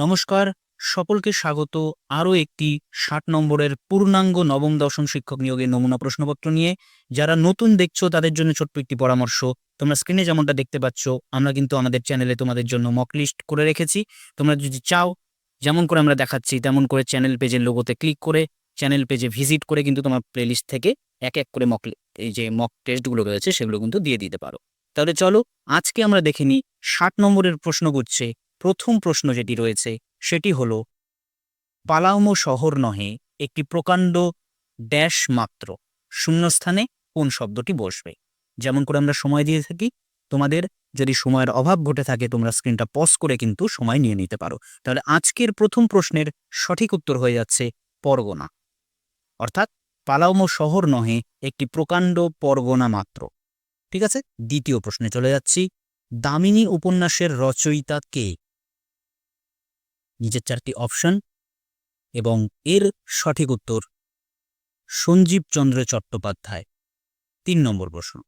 নমস্কার, সকলকে স্বাগত আরও একটি ষাট নম্বরের পূর্ণাঙ্গ নবম দশম শিক্ষক নিয়োগের নমুনা প্রশ্নপত্র নিয়ে। যারা নতুন দেখছ, তাদের জন্য ছোট্ট একটি পরামর্শ। তোমরা স্ক্রিনে যেমনটা দেখতে পাচ্ছ, আমরা কিন্তু আমাদের চ্যানেলে তোমাদের জন্য মক লিস্ট করে রেখেছি। তোমরা যদি চাও, যেমন করে আমরা দেখাচ্ছি, তেমন করে চ্যানেল পেজের লোগোতে ক্লিক করে চ্যানেল পেজে ভিজিট করে কিন্তু তোমার প্লেলিস্ট থেকে এক এক করে মক এই যে মক টেস্টগুলো রয়েছে, সেগুলো কিন্তু দিয়ে দিতে পারো। তাহলে চলো, আজকে আমরা দেখে নিই ষাট নম্বরের প্রশ্ন প্রশ্নগুচ্ছে প্রথম প্রশ্ন যেটি রয়েছে, সেটি হল পালাউমো শহর নহে, একটি প্রকাণ্ড ড্যাশ মাত্র। শূন্যস্থানে কোন শব্দটি বসবে? যেমন করে আমরা সময় দিয়ে থাকি, তোমাদের যদি সময়ের অভাব ঘটে থাকে, তোমরা স্ক্রিনটা পজ করে কিন্তু সময় নিয়ে নিতে পারো। তাহলে আজকের প্রথম প্রশ্নের সঠিক উত্তর হয়ে যাচ্ছে পরগনা। অর্থাৎ পালাউমো শহর নহে, একটি প্রকাণ্ড পরগনা মাত্র। ঠিক আছে? দ্বিতীয় প্রশ্নে চলে যাচ্ছি, দামিনী উপন্যাসের রচয়িতা কে? নিচের চারটি অপশন এবং এর সঠিক উত্তর সঞ্জীব চন্দ্র চট্টোপাধ্যায়। তিন নম্বর প্রশ্ন।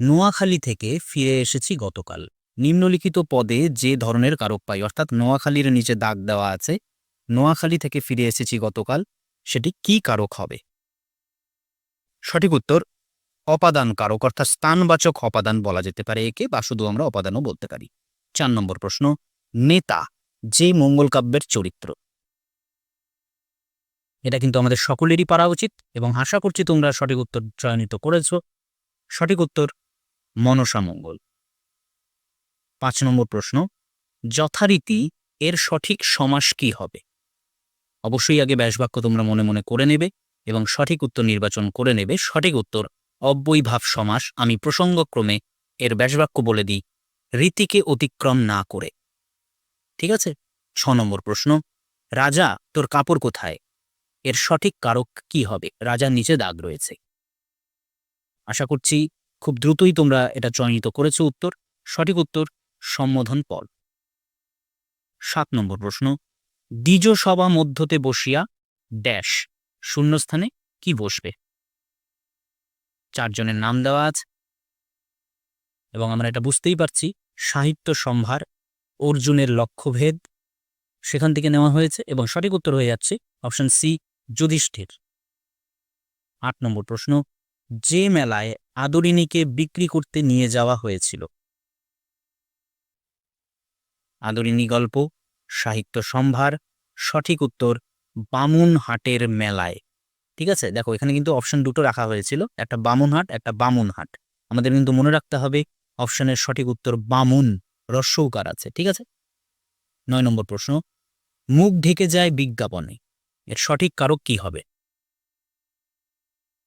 নোয়াখালী থেকে ফিরে এসেছি গতকাল। নিম্নলিখিত পদে যে ধরনের কারক পাই, অর্থাৎ নোয়াখালীর নিচে দাগ দেওয়া আছে, নোয়াখালী থেকে ফিরে এসেছি গতকাল, সেটি কি কারক হবে? সঠিক উত্তর, অপাদান কারক, অর্থাৎ স্থানবাচক অপাদান বলা যেতে পারে, একে বা শুধু আমরা অপাদানও বলতে পারি। চার নম্বর প্রশ্ন, নেতা। যে মঙ্গল কাব্যের চরিত্র। এটা কিন্তু আমাদের সকলেরই পারা উচিত এবং আশা করছি তোমরা সঠিক উত্তর চয়নিত করেছ। সঠিক উত্তর, মনসা মঙ্গল। পাঁচ নম্বর প্রশ্ন, যথারীতি এর সঠিক সমাস কি হবে? অবশ্যই আগে ব্যাসবাক্য তোমরা মনে মনে করে নেবে এবং সঠিক উত্তর নির্বাচন করে নেবে। সঠিক উত্তর, অব্যয়ভাব সমাস। আমি প্রসঙ্গক্রমে এর ব্যাসবাক্য বলে দিই, রীতিকে অতিক্রম না করে। ঠিক আছে? ছ নম্বর প্রশ্ন। রাজা, তোর কাপড় কোথায়? এর সঠিক কারক কি হবে? রাজার নিচে দাগ রয়েছে। আশা করছি খুব দ্রুতই তোমরা এটা চয়নিত করেছ উত্তর। সঠিক উত্তর, সম্বোধন পদ সাত নম্বর প্রশ্ন। দ্বিজ সভা মধ্যতে বসিয়া ড্যাশ, শূন্যস্থানে কি বসবে? চারজনের নাম দেওয়া আছে। এবং আমরা এটা বুঝতেই পারছি, সাহিত্য সম্ভার অর্জুনের লক্ষ্যভেদ সেখান থেকে নেওয়া হয়েছে এবং সঠিক উত্তর হয়ে যাচ্ছে অপশন সি, যুধিষ্ঠির। আট নম্বর প্রশ্ন, যে মেলায় আদরিনীকে বিক্রি করতে নিয়ে যাওয়া হয়েছিল? আদরিনী গল্প, সাহিত্য সম্ভার, সঠিক উত্তর, বামুনহাটের মেলায়। ঠিক আছে? দেখো, এখানে কিন্তু অপশন দুটো রাখা হয়েছিল, একটা বামুনহাট একটা বামুনহাট। আমাদের কিন্তু মনে রাখতে হবে অপশনের সঠিক উত্তর বামুন। রস্যৌকার আছে, ঠিক আছে? নয় নম্বর প্রশ্ন, মুখ ঢেকে যায় বিজ্ঞাপনে, এর সঠিক কারক কি হবে?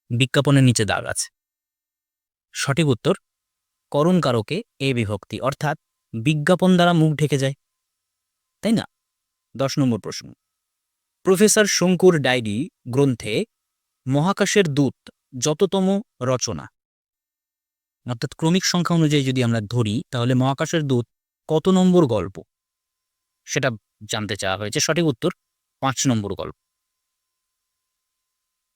বিজ্ঞাপনের নিচে দাগ আছে। সঠিক উত্তর, করণ কারকে এ বিভক্তি, অর্থাৎ বিজ্ঞাপন দ্বারা মুখ ঢেকে যায়। তাই না? দশ নম্বর প্রশ্ন, প্রফেসর শঙ্কুর ডায়েরি গ্রন্থে মহাকাশের দূত যততম রচনা অর্থাৎ ক্রমিক সংখ্যা অনুযায়ী যদি আমরা ধরি, তাহলে মহাকাশের দূত কত নম্বর গল্প? সেটা জানতে চাওয়া হয়েছে। সঠিক উত্তর, পাঁচ নম্বর গল্প।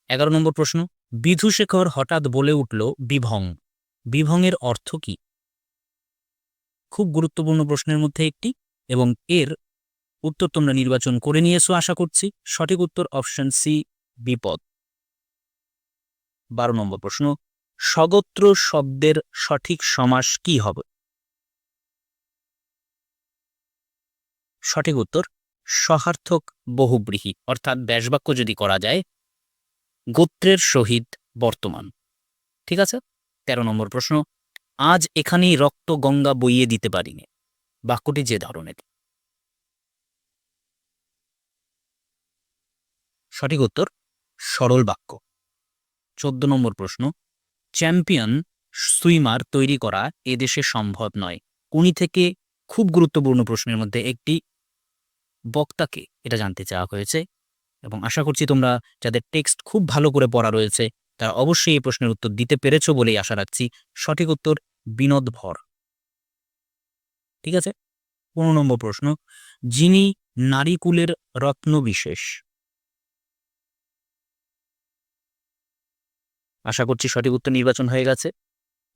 এগারো নম্বর প্রশ্ন, বিধুশেখর হঠাৎ বলে উঠল, বিভং। বিভংয়ের অর্থ কি? খুব গুরুত্বপূর্ণ প্রশ্নের মধ্যে একটি, এবং এর উত্তর তোমরা নির্বাচন করে নিয়েছো, আশা করছি। সঠিক উত্তর অপশন সি, বিপদ। বারো নম্বর প্রশ্ন স্বগোত্র শব্দের সঠিক সমাস কি হবে? সঠিক উত্তর, সহার্থক বহুব্রীহি, অর্থাৎ ব্যাসবাক্য যদি করা যায়, গোত্রের সহিত বর্তমান। ঠিক আছে? তেরো নম্বর প্রশ্ন, আজ এখানেই রক্ত গঙ্গা বইয়ে দিতে পারিনি। বাক্যটি যে ধরনের। সঠিক উত্তর, সরল বাক্য। চোদ্দ নম্বর প্রশ্ন চ্যাম্পিয়ন সুইমার তৈরি করা এদেশে সম্ভব নয়। কোনি থেকে খুব গুরুত্বপূর্ণ প্রশ্নের মধ্যে একটি বক্তাকে এটা জানতে চাওয়া হয়েছে এবং আশা করছি তোমরা যাদের টেক্সট খুব ভালো করে পড়া রয়েছে, তারা অবশ্যই এই প্রশ্নের উত্তর দিতে পেরেছ বলেই আশা রাখছি। সঠিক উত্তর বিনোদ ভর। ঠিক আছে? পনেরো নম্বর প্রশ্ন, যিনি নারীকুলের রত্ন বিশেষ আশা করছি সঠিক উত্তর নির্বাচন হয়ে গেছে।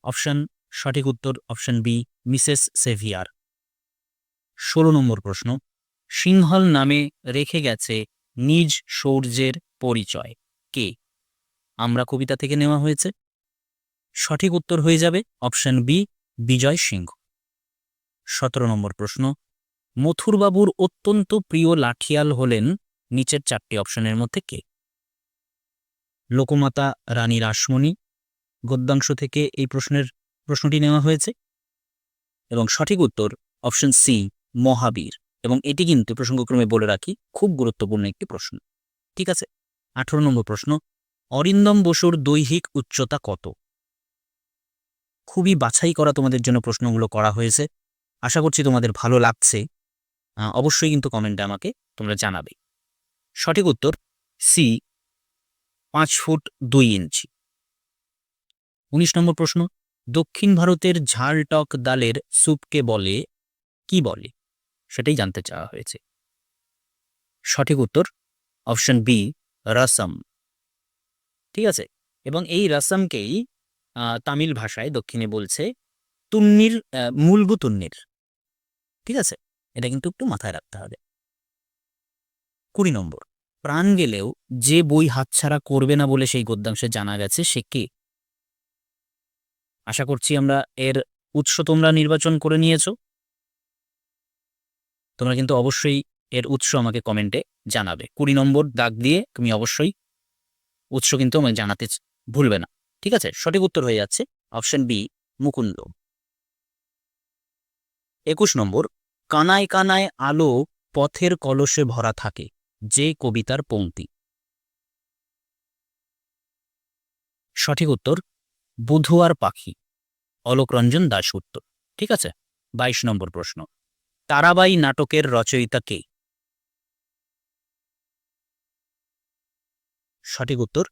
অপশন, সঠিক উত্তর, অপশন বি, মিসেস সেভিয়ার। ষোলো নম্বর প্রশ্ন, সিংহল নামে রেখে গেছে নিজ শৌর্যের পরিচয়, কে? আমরা কবিতা থেকে নেওয়া হয়েছে। সঠিক উত্তর হয়ে যাবে অপশন বি, বিজয় সিংহ। সতেরো নম্বর প্রশ্ন, মথুরবাবুর অত্যন্ত প্রিয় লাঠিয়াল হলেন নিচের চারটি অপশনের মধ্যে কে? লোকমাতা রানী রাসমণি। গদ্যাংশ থেকে এই প্রশ্নের, প্রশ্নটি নেওয়া হয়েছে। এবং সঠিক উত্তর অপশন সি, মহাবীর। এবং এটি কিন্তু প্রসঙ্গক্রমে বলে রাখি, খুব গুরুত্বপূর্ণ একটি প্রশ্ন। ঠিক আছে? আঠারো নম্বর প্রশ্ন, অরিন্দম বসুর দৈহিক উচ্চতা কত? খুবই বাছাই করা তোমাদের জন্য প্রশ্নগুলো করা হয়েছে। আশা করছি তোমাদের ভালো লাগছে। অবশ্যই কিন্তু কমেন্টে আমাকে তোমরা জানাবে। সঠিক উত্তর সি পাঁচ ফুট দুই ইঞ্চি। উনিশ নম্বর প্রশ্ন, দক্ষিণ ভারতের ঝাল টক ডালের স্যুপকে বলে, কি বলে? সেটাই জানতে চাওয়া হয়েছে। সঠিক উত্তর, অপশন বি, রসম। ঠিক আছে? এবং এই রসমকেই তামিল ভাষায় দক্ষিণে বলছে, তুন্নির মুলগু তুন্নির। ঠিক আছে? এটা কিন্তু একটু মাথায় রাখতে হবে। কুড়ি নম্বর প্রাণ গেলেও যে বই হাতছাড়া করবে না বলে সেই গদ্যাংশে জানা গেছে, সে কে? আশা করছি আমরা এর উৎস তোমরা নির্বাচন করে নিয়েছো। তোমরা কিন্তু অবশ্যই এর উৎস আমাকে কমেন্টে জানাবে। কুড়ি নম্বর দাগ দিয়ে তুমি অবশ্যই উৎস কিন্তু আমাকে জানাতে ভুলবে না। ঠিক আছে? সঠিক উত্তর হয়ে যাচ্ছে অপশন বি, মুকুন্দ। একুশ নম্বর, কানায় কানায় আলো পথের কলসে ভরা থাকে। যে কবিতার পংক্তি সঠিক উত্তর, বুধুয়ার পাখি। অলোকরঞ্জন উত্তর। ঠিক আছে? বাইশ নম্বর প্রশ্ন। তারাবাই নাটকের রচয়িতা কে? সঠিক উত্তর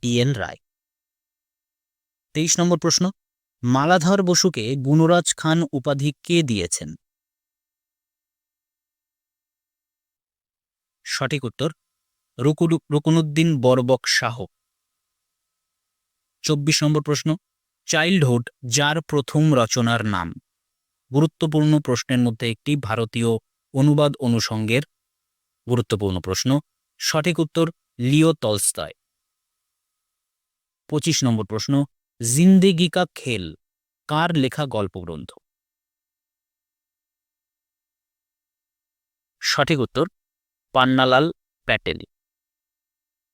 ডিএন রায়। তেইশ নম্বর প্রশ্ন। মালাধর বসুকে গুণরাজ খান উপাধি কে দিয়েছেন? সঠিক উত্তর রুকনুদ্দিন বরবক শাহ। চব্বিশ নম্বর প্রশ্ন, চাইল্ডহুড, যার প্রথম রচনার নাম? গুরুত্বপূর্ণ প্রশ্নের মধ্যে একটি ভারতীয় অনুবাদ অনুষঙ্গের গুরুত্বপূর্ণ প্রশ্ন, সঠিক উত্তর, লিও তলস্তয় পঁচিশ নম্বর প্রশ্ন, জিন্দেগিকা খেল, কার লেখা গল্পগ্রন্থ? সঠিক উত্তর পান্নালাল প্যাটেল।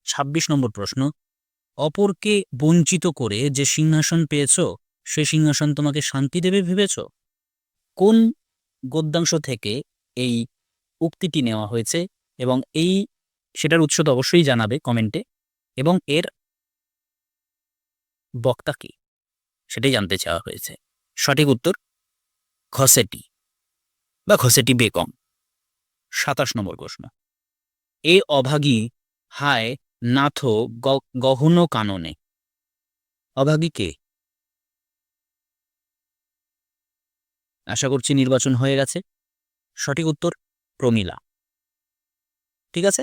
ছাব্বিশ নম্বর প্রশ্ন, অপরকে বঞ্চিত করে যে সিংহাসন পেয়েছ, সে সিংহাসন তোমাকে শান্তি দেবে ভেবেছ? কোন গদ্যাংশ থেকে এই উক্তিটি নেওয়া হয়েছে এবং এই সেটার উৎস তো অবশ্যই জানাবে কমেন্টে এবং এর বক্তা কি? সেটাই জানতে চাওয়া হয়েছে। সঠিক উত্তর ঘসেটি বা ঘসেটি বেগম। সাতাশ নম্বর প্রশ্ন এ অভাগী, হায়, নাথ গহন কাননে। অভাগী কে? আশা করছি নির্বাচন হয়ে গেছে। সঠিক উত্তর, প্রমীলা। ঠিক আছে?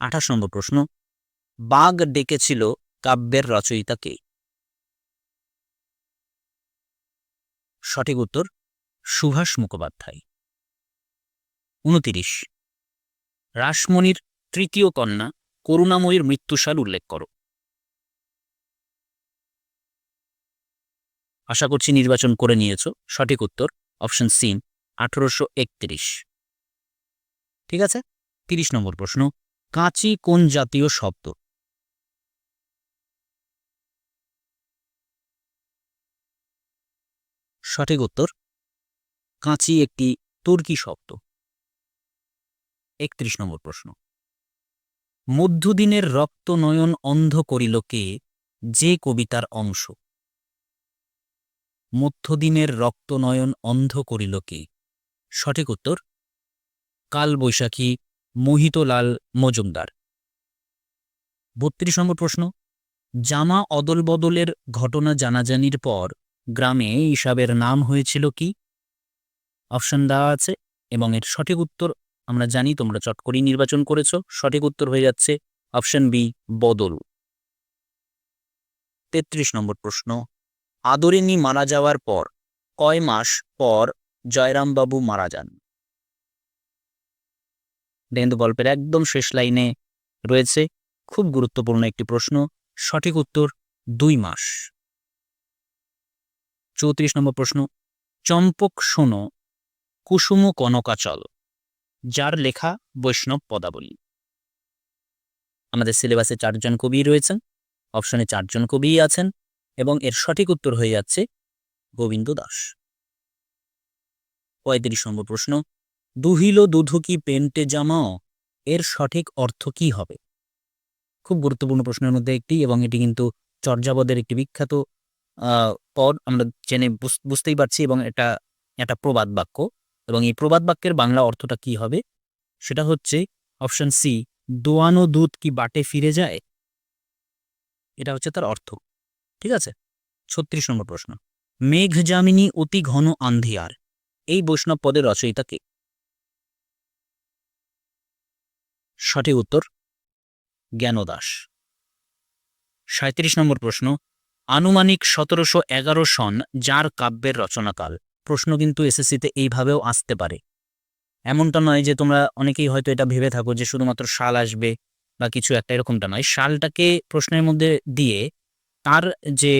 আঠাশ নম্বর প্রশ্ন। বাঘ ডেকেছিল কাব্যের রচয়িতা কে? সঠিক উত্তর, সুভাষ মুখোপাধ্যায়। উনতিরিশ। রাসমণির তৃতীয় কন্যা করুণাময়ীর মৃত্যুসাল উল্লেখ করো। আশা করছি নির্বাচন করে নিয়েছ। সঠিক উত্তর, অপশন সি, আঠারোশো একত্রিশ। ঠিক আছে? তিরিশ নম্বর প্রশ্ন, কাঁচি কোন জাতীয় শব্দ? সঠিক উত্তর, কাঁচি একটি তুর্কি শব্দ। একত্রিশ নম্বর প্রশ্ন। মধ্যদিনের রক্তনয়ন অন্ধ করিল কে? যে কবিতার অংশ। মধ্যদিনের রক্তনয়ন অন্ধ করিল কে? সঠিক উত্তর? কাল বৈশাখী মোহিতলাল মজুমদার। বত্রিশ নম্বর প্রশ্ন। জামা অদল বদলের ঘটনা জানাজানির পর গ্রামে হিসাবের নাম হয়েছিল কি? অপশন দেওয়া আছে এবং এর সঠিক উত্তর আমরা জানি তোমরা চট করেই নির্বাচন করেছ, সঠিক উত্তর হয়ে যাচ্ছে অপশন বি, বদল। তেত্রিশ নম্বর প্রশ্ন। আদরিনী মারা যাওয়ার পর, কয় মাস পর জয়রামবাবু মারা যান? এটা গল্পের একদম শেষ লাইনে রয়েছে খুব গুরুত্বপূর্ণ একটি প্রশ্ন, সঠিক উত্তর দুই মাস। চৌত্রিশ নম্বর প্রশ্ন, চম্পক শোনো, কুসুম কনকাচল। যার লেখা বৈষ্ণব পদাবলী। আমাদের সিলেবাসে চারজন কবি রয়েছেন, অপশনে চারজন কবিই আছেন এবং এর সঠিক উত্তর হয়ে যাচ্ছে গোবিন্দ দাস। পঁয়ত্রিশ নম্বর প্রশ্ন, দুহিল দুধু কি পেন্টে জামাও এর সঠিক অর্থ কি হবে? খুব গুরুত্বপূর্ণ প্রশ্নের মধ্যে একটি এবং এটি কিন্তু চর্যাপদের একটি বিখ্যাত পদ। আমরা জেনে বুঝ- বুঝতেই পারছি এবং এটা একটা প্রবাদ বাক্য। এবং এই প্রবাদ বাক্যের বাংলা অর্থটা কি হবে? সেটা হচ্ছে অপশন সি, দোয়ানো দুধ কি বাটে ফিরে যায়? এটা হচ্ছে তার অর্থ। ঠিক আছে? ছত্রিশ নম্বর প্রশ্ন। মেঘ যামিনী অতি ঘন আন্ধিয়ার এই বৈষ্ণব পদের রচয়িতা কে? সঠিক উত্তর, জ্ঞানদাস। সাঁত্রিশ নম্বর প্রশ্ন, আনুমানিক সতেরোশো এগারো সন যার কাব্যের রচনাকাল? প্রশ্ন কিন্তু এসএসসিতে এইভাবেও আসতে পারে। এমনটা নয় যে তোমরা অনেকেই হয়তো এটা ভেবে থাকো যে শুধুমাত্র সাল আসবে বা কিছু একটা, এরকমটা নয়। সালটাকে প্রশ্নের মধ্যে দিয়ে তার যে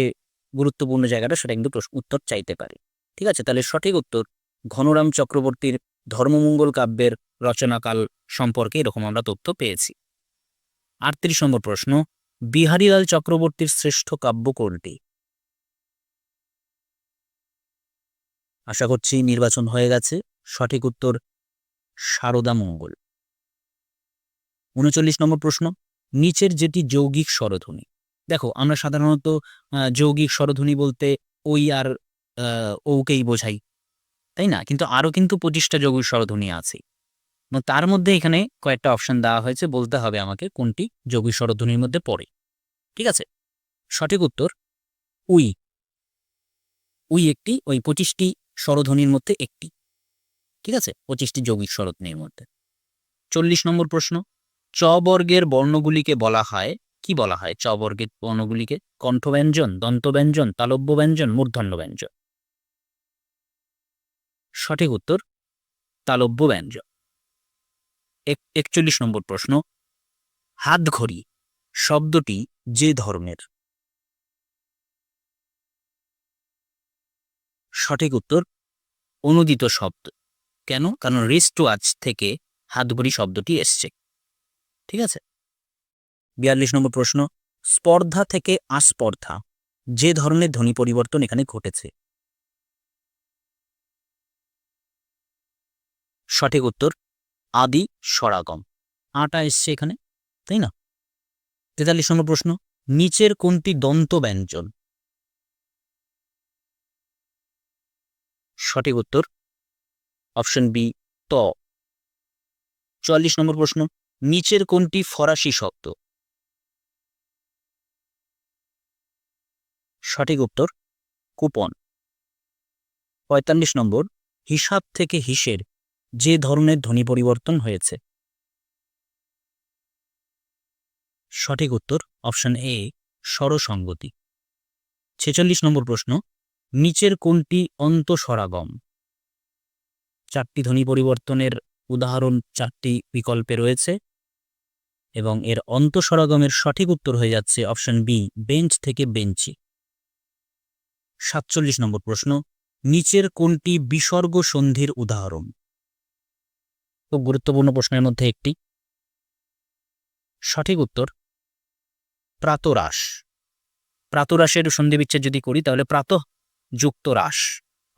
গুরুত্বপূর্ণ জায়গাটা, সেটা কিন্তু উত্তর চাইতে পারে। ঠিক আছে? তাহলে সঠিক উত্তর, ঘনরাম চক্রবর্তীর ধর্মমঙ্গল কাব্যের রচনাকাল সম্পর্কে এরকম আমরা তথ্য পেয়েছি। আটত্রিশ নম্বর প্রশ্ন, বিহারীলাল চক্রবর্তীর শ্রেষ্ঠ কাব্য কোনটি? আশা করছি নির্বাচন হয়ে গেছে। সঠিক উত্তর সারদা মঙ্গল। উনচল্লিশ নম্বর প্রশ্ন, নিচের যেটি যৌগিক স্বরধ্বনি। দেখো, আমরা সাধারণত যৌগিক স্বরধ্বনি বলতে ওই আর ওকেই বোঝাই, তাই না? কিন্তু আরও কিন্তু পঁচিশটা যৌগিক স্বরধ্বনি আছে। তার মধ্যে এখানে কয়েকটা অপশন দেওয়া হয়েছে, বলতে হবে আমাকে কোনটি যৌগিক স্বরধ্বনির মধ্যে পড়ে। ঠিক আছে? সঠিক উত্তর উই উই একটি, ওই পঁচিশটি স্বরধ্বনির মধ্যে একটি। ঠিক আছে? পঁচিশটি যৌগিক স্বরধ্বনির মধ্যে। চল্লিশ নম্বর প্রশ্ন। চ বর্গের বর্ণগুলিকে বলা হয়, কি বলা হয়? চ বর্গের বর্ণগুলিকে? কণ্ঠব্যঞ্জন, দন্তব্যঞ্জন তালব্য ব্যঞ্জন মূর্ধন্য ব্যঞ্জন সঠিক উত্তর তালব্য ব্যঞ্জন এক- একচল্লিশ নম্বর প্রশ্ন। হাতঘড়ি শব্দটি যে ধরনের সঠিক উত্তর অনুদিত শব্দ। কেন? কারণ রিস্ট ওয়াচ থেকে হাতঘড়ি শব্দটি এসছে। ঠিক আছে? বিয়াল্লিশ নম্বর প্রশ্ন। স্পর্ধা থেকে আস্পর্ধা। যে ধরনের ধ্বনি পরিবর্তন এখানে ঘটেছে। সঠিক উত্তর আদি স্বরাগম। আটা এসছে এখানে, তাই না? তেতাল্লিশ নম্বর প্রশ্ন। নিচের কোনটি দন্ত ব্যঞ্জন সঠিক উত্তর? অপশন বি, ত। চুয়াল্লিশ নম্বর প্রশ্ন, নিচের কোনটি ফরাসি শব্দ? সঠিক উত্তর, কুপন। পঁয়তাল্লিশ নম্বর, হিসাব থেকে হিসের যে ধরনের ধ্বনি পরিবর্তন হয়েছে? সঠিক উত্তর, অপশন এ, স্বরসঙ্গতি। ছেচল্লিশ নম্বর প্রশ্ন নিচের কোনটি অন্তঃস্বরাগম চারটি ধ্বনি পরিবর্তনের উদাহরণ চারটি বিকল্পে রয়েছে এবং এর অন্তঃস্বরাগমের সঠিক উত্তর হয়ে যাচ্ছে অপশন বি, বেঞ্চ থেকে বেঞ্চি। সাতচল্লিশ নম্বর প্রশ্ন, নিচের কোনটি বিসর্গ সন্ধির উদাহরণ। খুব গুরুত্বপূর্ণ প্রশ্নের মধ্যে একটি। সঠিক উত্তর প্রাতরাস প্রাতরাসের সন্ধি বিচ্ছেদ যদি করি তাহলে প্রাত যুক্ত রাস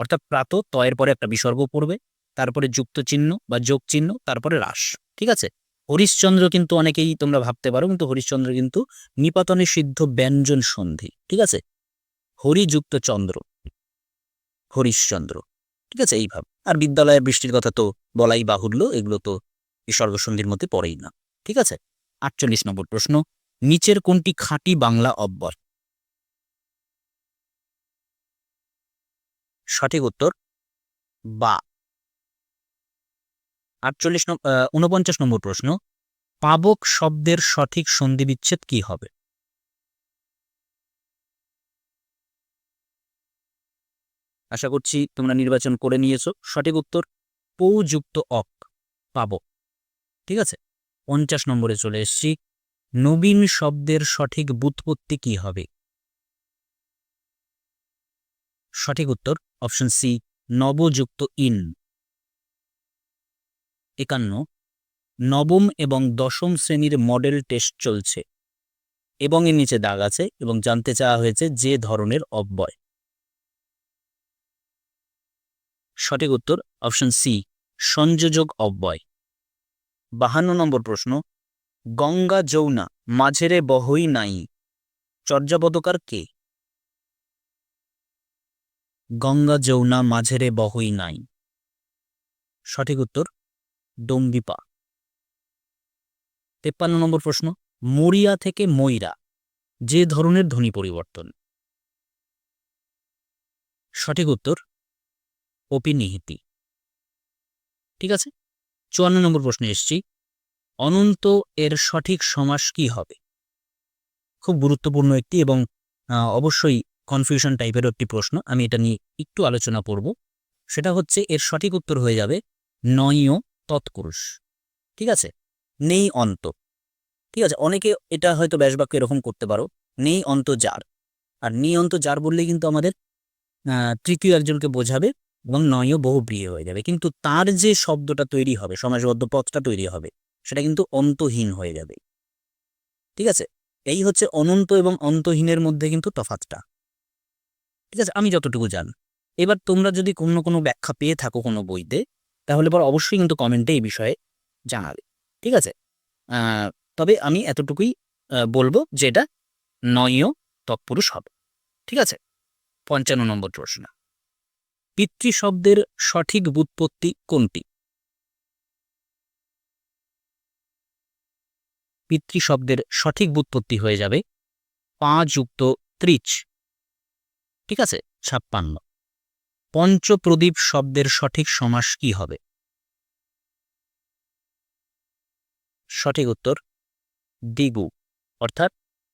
অর্থাৎ প্রাত তয়ের পরে একটা বিসর্গ পড়বে, তারপরে যুক্ত চিহ্ন বা যোগ চিহ্ন, তারপরে রাস ঠিক আছে? হরিশ্চন্দ্র কিন্তু অনেকেই তোমরা ভাবতে পারো, কিন্তু হরিশ্চন্দ্র কিন্তু নিপাতনে সিদ্ধ ব্যঞ্জন সন্ধি। ঠিক আছে? হরিযুক্ত চন্দ্র। হরিশ্চন্দ্র। ঠিক আছে? এইভাবে আর বিদ্যালয়ের বৃষ্টির কথা তো বলাই বাহুল্য, এগুলো তো বিসর্গ সন্ধির মধ্যে পড়েই না। ঠিক আছে? আটচল্লিশ নম্বর প্রশ্ন। নিচের কোনটি খাঁটি বাংলা অব্যয় সঠিক উত্তর, বা। আটচল্লিশ উনপঞ্চাশ নম্বর প্রশ্ন, পাবক শব্দের সঠিক সন্ধিবিচ্ছেদ কি হবে? আশা করছি তোমরা নির্বাচন করে নিয়েছো। সঠিক উত্তর, পৌযুক্ত অক, পাবক। ঠিক আছে? পঞ্চাশ নম্বরে চলে এসছি। নবীন শব্দের সঠিক বুৎপত্তি কি হবে? সঠিক উত্তর অপশন সি, নবযুক্ত ইন। একান্ন, নবম এবং দশম শ্রেণির মডেল টেস্ট চলছে। এবং এর নিচে দাগ আছে এবং জানতে চাওয়া হয়েছে যে ধরনের অব্যয়। সঠিক উত্তর, অপশন সি, সংযোজক অব্যয়। বাহান্ন নম্বর প্রশ্ন, গঙ্গা যৌনা মাঝেরে বহই নাই চর্যাপদকার কে? গঙ্গা যৌনা মাঝেরে বহই নাই। সঠিক উত্তর, ডম্বিপা। তেপ্পান্ন নম্বর প্রশ্ন, মরিয়া থেকে ময়রা, যে ধরনের ধ্বনি পরিবর্তন? সঠিক উত্তর অপিনিহিতি ঠিক আছে? চুয়ান্ন নম্বর প্রশ্নে এসছি, অনন্ত এর সঠিক সমাস কি হবে? খুব গুরুত্বপূর্ণ একটি এবং অবশ্যই কনফিউশন টাইপেরও একটি প্রশ্ন, আমি এটা নিয়ে একটু আলোচনা করব। সেটা হচ্ছে, এর সঠিক উত্তর হয়ে যাবে, নয় তৎপুরুষ। ঠিক আছে? নেই অন্ত। ঠিক আছে? অনেকে এটা হয়তো ব্যাসবাক্য এরকম করতে পারো, নেই অন্ত যার। আর নেই অন্ত যার বললে কিন্তু আমাদের তৃতীয় একজনকে বোঝাবে এবং নয়ও বহু প্রিয় হয়ে যাবে। কিন্তু তার যে শব্দটা তৈরি হবে সমাজবদ্ধ পথটা তৈরি হবে, সেটা কিন্তু অন্তহীন হয়ে যাবে। ঠিক আছে? এই হচ্ছে অনন্ত এবং অন্তহীনের মধ্যে কিন্তু তফাতটা ঠিক আছে, আমি যতটুকু জান। এবার তোমরা যদি কোনো কোনো ব্যাখ্যা পেয়ে থাকো কোনো বইতে, তাহলে পর অবশ্যই কিন্তু কমেন্টে এই বিষয়ে জানাবে, ঠিক আছে? তবে আমি এতটুকুই বলব যে এটা নয় তৎপুরুষ হবে, ঠিক আছে? পঞ্চান্ন নম্বর প্রশ্ন। পিতৃ শব্দের সঠিক বুৎপত্তি কোনটি? পিতৃ শব্দের সঠিক বুৎপত্তি হয়ে যাবে পা যুক্ত ত্রিচ ঠিক আছে? ছাপ্পান্ন। পঞ্চপ্রদীপ শব্দের সঠিক সমাস কি হবে? সঠিক উত্তর, দিগু, অর্থাৎ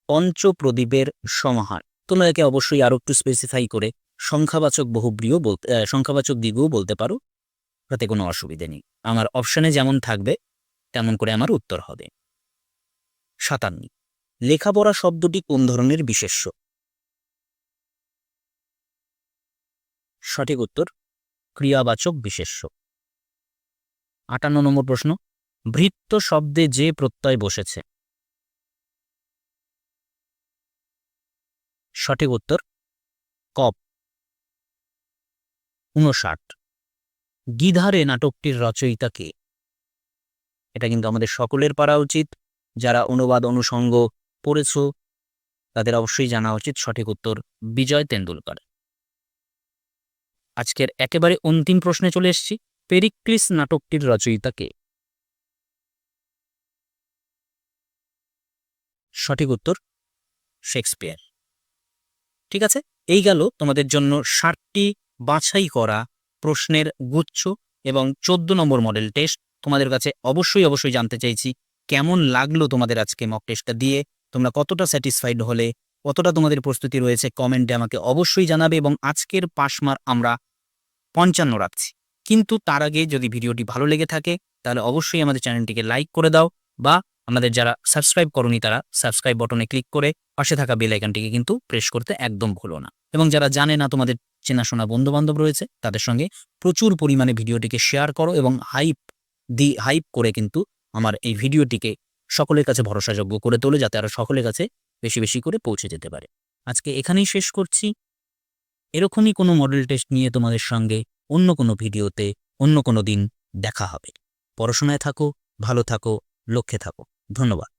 পঞ্চপ্রদীপের সমাহার। তোমরা একে অবশ্যই আরও একটু স্পেসিফাই করে সংখ্যাবাচক বহুব্রীয় বলতে সংখ্যাবাচক দিগুও বলতে পারো। তাতে কোনো অসুবিধে নেই। আমার অপশানে যেমন থাকবে, তেমন করে আমার উত্তর হবে। সাতান্ন। লেখাপড়া শব্দটি কোন ধরনের বিশেষ্য? সঠিক উত্তর, ক্রিয়াবাচক বিশেষ্য। আটান্ন নম্বর প্রশ্ন, ভৃত্য শব্দে যে প্রত্যয় বসেছে? সঠিক উত্তর কপ উনষাট গিধারে নাটকটির রচয়িতা কে? এটা কিন্তু আমাদের সকলের পারা উচিত। যারা অনুবাদ অনুষঙ্গ পড়েছ, তাদের অবশ্যই জানা উচিত সঠিক উত্তর বিজয় তেন্ডুলকর আজকের একেবারে অন্তিম প্রশ্নে চলে এসেছি, পেরিক্লিস নাটকটির রচয়িতা কে সঠিক উত্তর, শেক্সপিয়ার। ঠিক আছে, এই গেল তোমাদের জন্য ষাটটি বাছাই করা প্রশ্নের গুচ্ছ এবং চোদ্দ নম্বর মডেল টেস্ট। তোমাদের কাছে অবশ্যই অবশ্যই জানতে চাইছি, কেমন লাগল তোমাদের আজকে মক টেস্টটা দিয়ে? তোমরা কতটা স্যাটিসফাইড হলে? কতটা তোমাদের প্রস্তুতি রয়েছে? কমেন্টে আমাকে অবশ্যই জানাবে এবং আজকের পাশমার আমরা পঞ্চান্ন রাখছি। কিন্তু তার আগে যদি ভিডিওটি ভালো লেগে থাকে, তাহলে অবশ্যই আমাদের চ্যানেলটিকে লাইক করে দাও বা আমাদের যারা সাবস্ক্রাইব করনি তারা সাবস্ক্রাইব বটনে ক্লিক করে পাশে থাকা বেল আইকনটিকে কিন্তু প্রেস করতে একদম ভুলো না। এবং যারা জানে না তোমাদের চেনাশোনা বন্ধু বান্ধব রয়েছে, তাদের সঙ্গে প্রচুর পরিমাণে ভিডিওটিকে শেয়ার করো এবং হাইপ দি হাইপ করে কিন্তু আমার এই ভিডিওটিকে সকলের কাছে ভরসাযোগ্য করে তোলে, যাতে আরও সকলের কাছে বেশি বেশি করে পৌঁছে যেতে পারে। আজকে এখানেই শেষ করছি। এরকমই কোনো মডেল টেস্ট নিয়ে তোমাদের সঙ্গে অন্য কোনো ভিডিওতে অন্য কোনো দিন দেখা হবে। পড়াশোনায় থাকো, ভালো থাকো, লক্ষ্যে থাকো। ধন্যবাদ।